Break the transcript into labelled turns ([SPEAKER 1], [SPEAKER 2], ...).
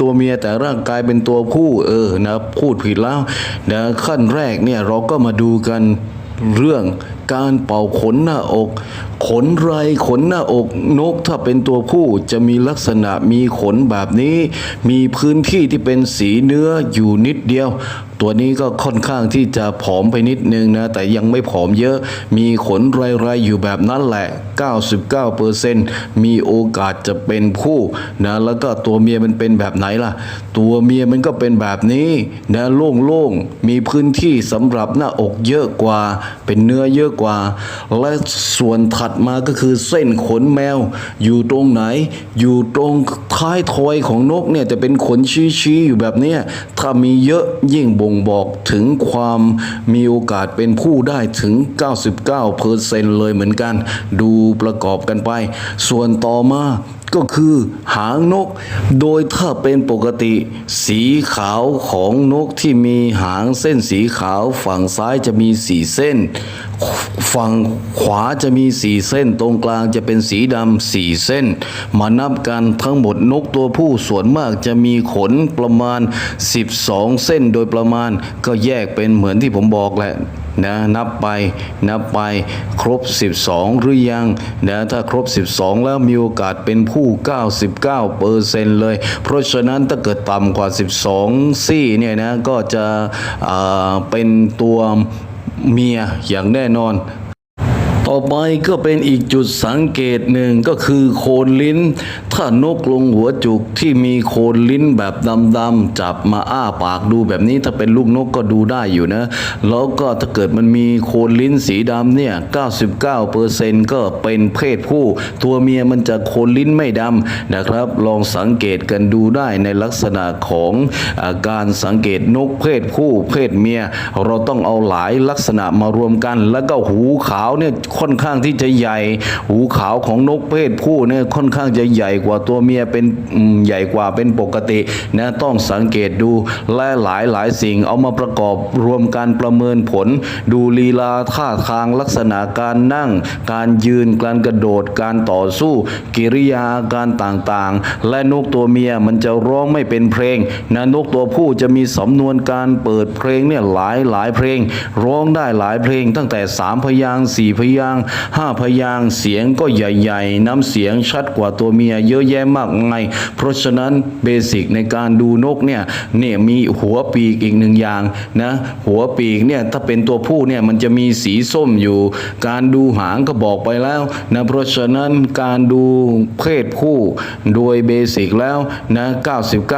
[SPEAKER 1] ตัวเมียแต่ร่างกายเป็นตัวผู้เออนะพูดผิดแล้วนะขั้นแรกเนี่ยเราก็มาดูกันเรื่องการเป่าขนหน้าอก ขนไรขนหน้าอกนกถ้าเป็นตัวผู้จะมีลักษณะมีขนแบบนี้ มีพื้นที่ที่เป็นสีเนื้ออยู่นิดเดียวตัวนี้ก็ค่อนข้างที่จะผอมไปนิดนึงนะ แต่ยังไม่ผอมเยอะมีขนไรๆอยู่แบบนั้นแหละ 99%มีโอกาสจะเป็นผู้นะแล้วก็ตัวเมียมันเป็นแบบไหนล่ะ ตัวเมียมันก็เป็นแบบนี้นะโล่งๆ มีพื้นที่สำหรับหน้าอกเยอะกว่า เป็นเนื้อเยอะกว่า และส่วนถัดมาก็คือเส้นขนแมว อยู่ตรงไหน อยู่ตรงท้ายทอยของนกเนี่ยจะเป็นขนชี้ๆอยู่แบบนี้ถ้ามีเยอะยิ่งบ่งบอกถึงความมีโอกาสเป็นผู้ได้ถึง 99%เลยเหมือนกัน ดูประกอบกันไป ส่วนต่อมา ก็คือหางนก โดยถ้าเป็นปกติ สีขาวของนกที่มีหางเส้นสีขาว ฝั่งซ้ายจะมีสีเส้น ฝั่งขวาจะมีสีเส้น ตรงกลางจะเป็นสีดำสีเส้น มานับกันทั้งหมดนกตัวผู้ส่วนมากจะมีขนประมาณ 12 เส้นโดยประมาณก็แยกเป็นเหมือนที่ผมบอกแหละ นะนับไปนับไปครบ 12 หรือยังนะถ้าครบ 12 แล้วมีโอกาสเป็นผู้ 99เปอร์เซ็นเลย เพราะฉะนั้นถ้าเกิดต่ำกว่า 12 ซี่เนี่ยนะก็จะเป็นตัวเมียอย่างแน่นอน ต่อไปก็เป็นอีกจุดสังเกตหนึ่งก็คือโคนลิ้น ถ้านกลงหัวจุกที่มีโคนลิ้นแบบดำๆจับมาอ้าปากดูแบบนี้ถ้าเป็นลูกนกก็ดูได้อยู่นะ แล้วก็ถ้าเกิดมันมีโคนลิ้นสีดำเนี่ย 99%ก็เป็นเพศผู้ ตัวเมียมันจะโคนลิ้นไม่ดำนะครับ ลองสังเกตกันดูได้ในลักษณะของอาการสังเกตนกเพศผู้ เพศเมีย เราต้องเอาหลายลักษณะมารวมกัน แล้วก็หูขาวเนี่ยค่อนข้างที่จะใหญ่ หูขาวของนกเพศผู้เนี่ยค่อนข้างจะใหญ่กว่าตัวเมียเป็นใหญ่กว่าเป็นปกตินะต้องสังเกตดูและหลายหลายสิ่งเอามาประกอบรวมกันประเมินผล ดูลีลาท่าทางลักษณะการนั่ง การยืนการกระโดดการต่อสู้ กิริยาอาการต่างๆ และนกตัวเมียมันจะร้องไม่เป็นเพลงนะนกตัวผู้จะมีสำนวนการเปิดเพลงเนี่ยหลายหลายเพลง ร้องได้หลายเพลงตั้งแต่สามพยางค์สี่พยางค์ห้าพยางเสียงก็ใหญ่ ๆ น้ำเสียงชัดกว่าตัวเมียเยอะแยะมากมายเพราะฉะนั้นเบสิกในการดูนกเนี่ยเนี่ยมีหัวปีกอีกหนึ่งอย่างนะหัวปีกเนี่ยถ้าเป็นตัวผู้เนี่ยมันจะมีสีส้มอยู่ การดูหางก็บอกไปแล้วนะเพราะฉะนั้นการดูเพศผู้โดยเบสิกแล้วนะ99